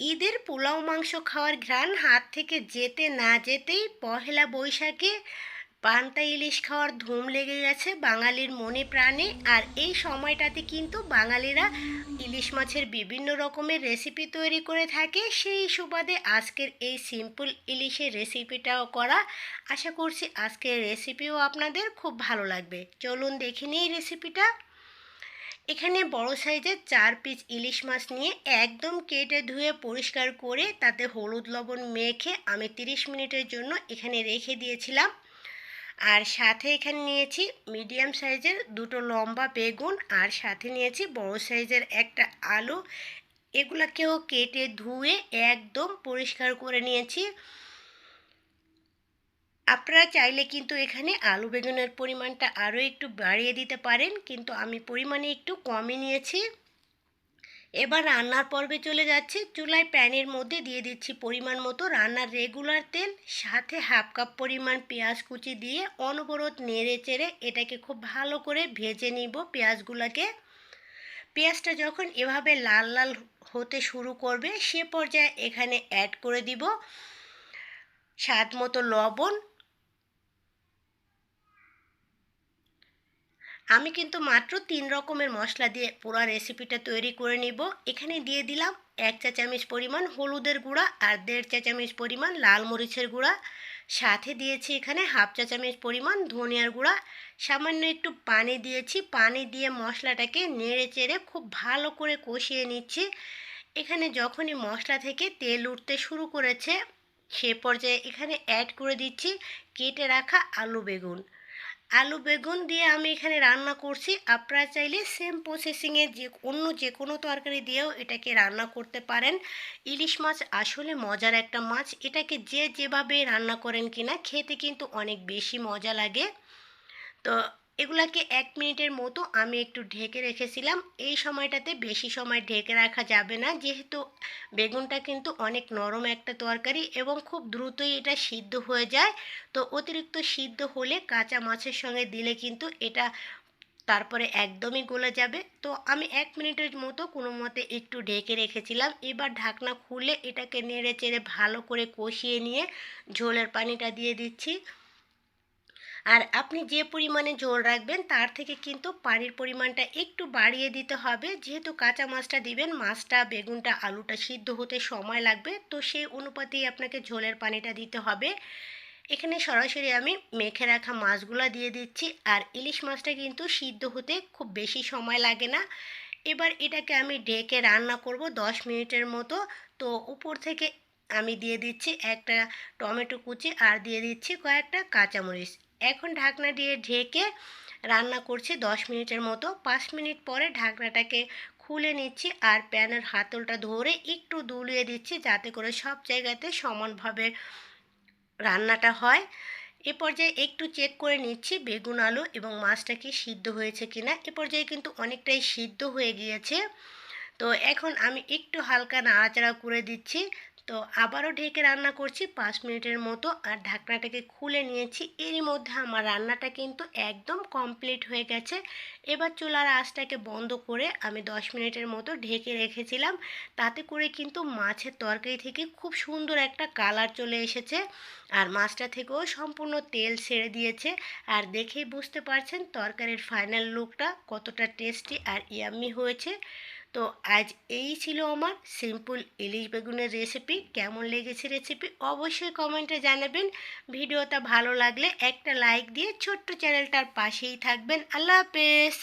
ঈদের পোলাও মাংস খাওয়ার ঘ্রাণ হাত থেকে যেতে না যেতেই পহেলা বৈশাখে পান্তা ইলিশ খাওয়ার ধুম লেগে গেছে বাঙালির মনে প্রাণে। আর এই সময়টাতে কিন্তু বাঙালিরা ইলিশ মাছের বিভিন্ন রকমের রেসিপি তৈরি করে থাকে। সেই সুবাদে আজকের এই সিম্পল ইলিশের রেসিপিটাও করা। আশা করছি আজকের রেসিপিও আপনাদের খুব ভালো লাগবে। চলুন দেখে নিই রেসিপিটা এখানে বড় সাইজের চার পিস ইলিশ মাছ নিয়ে একদম কেটে ধুয়ে পরিষ্কার করে তাতে হলুদ লবণ মেখে আমি তিরিশ মিনিটের জন্য এখানে রেখে দিয়েছিলাম। আর সাথে এখানে নিয়েছি মিডিয়াম সাইজের দুটো লম্বা বেগুন আর সাথে নিয়েছি বড় সাইজের একটা আলু। এগুলাকেও কেটে ধুয়ে একদম পরিষ্কার করে নিয়েছি। আপনারা চাইলে কিন্তু এখানে আলু বেগুনের পরিমাণটা আরও একটু বাড়িয়ে দিতে পারেন, কিন্তু আমি পরিমাণে একটু কমই নিয়েছি। এবার রান্নার পর্বে চলে যাচ্ছে। চুলায় প্যানের মধ্যে দিয়ে দিচ্ছি পরিমাণ মতো রান্নার রেগুলার তেল, সাথে হাফ কাপ পরিমাণ পেঁয়াজ কুচি দিয়ে অনবরত নেড়ে চেড়ে এটাকে খুব ভালো করে ভেজে নিব পেঁয়াজগুলোকে। পেঁয়াজটা যখন এভাবে লাল লাল হতে শুরু করবে, সে পর্যায়ে এখানে অ্যাড করে দিব স্বাদ মতো লবণ আমি কিন্তু মাত্র তিন রকমের মশলা দিয়ে পুরো রেসিপিটা তৈরি করে নিব। এখানে দিয়ে দিলাম এক চা চামচ পরিমাণ হলুদের গুঁড়া আর দেড় চা চামচ পরিমাণ লাল মরিচের গুঁড়া। সাথে দিয়েছি এখানে হাফ চা চামচ পরিমাণ ধনিয়ার গুঁড়া। সামান্য একটু পানি দিয়েছি। পানি দিয়ে মশলাটাকে নেড়ে চেড়ে খুব ভালো করে কষিয়ে নিচ্ছি। এখানে যখনই মশলা থেকে তেল উঠতে শুরু করেছে, সে পর্যায়ে এখানে অ্যাড করে দিচ্ছি কেটে রাখা আলু বেগুন। আলু, বেগুন দিয়ে আমি এখানে রান্না করছি। আপনারা চাইলে সেম প্রসেসিংয়ে যে অন্য যে কোনো তরকারি দিয়েও এটাকে রান্না করতে পারেন। ইলিশ মাছ আসলে মজার একটা মাছ। এটাকে যে যেভাবে রান্না করেন কিনা খেতে কিন্তু অনেক বেশি মজা লাগে। তো এগুলাকে এক মিনিটের মতো আমি একটু ঢেকে রেখেছিলাম। এই সময়টাতে বেশি সময় ঢেকে রাখা যাবে না। যেহেতু বেগুনটা কিন্তু অনেক নরম একটা তরকারি এবং খুব দ্রুতই এটা সিদ্ধ হয়ে যায়। তো অতিরিক্ত সিদ্ধ হলে কাঁচা মাছের সঙ্গে দিলে কিন্তু এটা তারপরে একদমই গলে যাবে। তো আমি এক মিনিটের মতো কোনো মতে একটু ঢেকে রেখেছিলাম। এবার ঢাকনা খুলে এটাকে নেড়ে চেড়ে ভালো করে কষিয়ে নিয়ে ঝোলের পানিটা দিয়ে দিচ্ছি। আর আপনি যে পরিমাণে ঝোল রাখবেন, তার থেকে কিন্তু পানির পরিমাণটা একটু বাড়িয়ে দিতে হবে। যেহেতু কাঁচা মাছটা দিবেন, মাছটা, বেগুনটা, আলুটা সিদ্ধ হতে সময় লাগবে, তো সেই অনুপাতেই আপনাকে ঝোলের পানিটা দিতে হবে। এখানে সরাসরি আমি মেখে রাখা মাছগুলো দিয়ে দিচ্ছি। আর ইলিশ মাছটা কিন্তু সিদ্ধ হতে খুব বেশি সময় লাগে না। এবার এটাকে আমি ডেকে রান্না করব দশ মিনিটের মতো। তো উপর থেকে আমি দিয়ে দিচ্ছি একটা টমেটো কুচি আর দিয়ে দিচ্ছি কয়েকটা কাঁচামরিচ। এখন ঢাকনা দিয়ে ঢেকে রান্না করছি দশ মিনিটের মতো। পাঁচ মিনিট পরে ঢাকনাটাকে খুলে নিচ্ছি আর প্যানের হাতলটা ধরে একটু দুলিয়ে দিচ্ছি যাতে করে সব জায়গাতে সমানভাবে রান্নাটা হয়। এ পর্যায়ে একটু চেক করে নিচ্ছি বেগুন, আলু এবং মাছটা কি সিদ্ধ হয়েছে কিনা। এ পর্যায়ে কিন্তু অনেকটাই সিদ্ধ হয়ে গিয়েছে। তো এখন আমি একটু হালকা নাড়াচাড়া করে দিচ্ছি। তো আবারও ঢেকে রান্না করছি পাঁচ মিনিটের মতো আর ঢাকনাটাকে খুলে নিয়েছি। এরই মধ্যে আমার রান্নাটা কিন্তু একদম কমপ্লিট হয়ে গেছে। এবার চুলার আঁচটাকে বন্ধ করে আমি দশ মিনিটের মতো ঢেকে রেখেছিলাম। তাতে করে কিন্তু মাছের তরকারি থেকে খুব সুন্দর একটা কালার চলে এসেছে আর মাছটা থেকেও সম্পূর্ণ তেল ছেড়ে দিয়েছে আর দেখেই বুঝতে পারছেন তরকারির ফাইনাল লুকটা কতটা টেস্টি আর ইয়াম্মি হয়েছে। তো আজ এই ছিল আমার সিম্পল ইলিশ বেগুনের রেসিপি কেমন লেগেছে রেসিপি অবশ্যই কমেন্টে জানাবেন। ভিডিওটা ভালো লাগলে একটা লাইক দিয়ে ছোট্ট চ্যানেলটার পাশেই থাকবেন। আল্লাহ হাফেজ।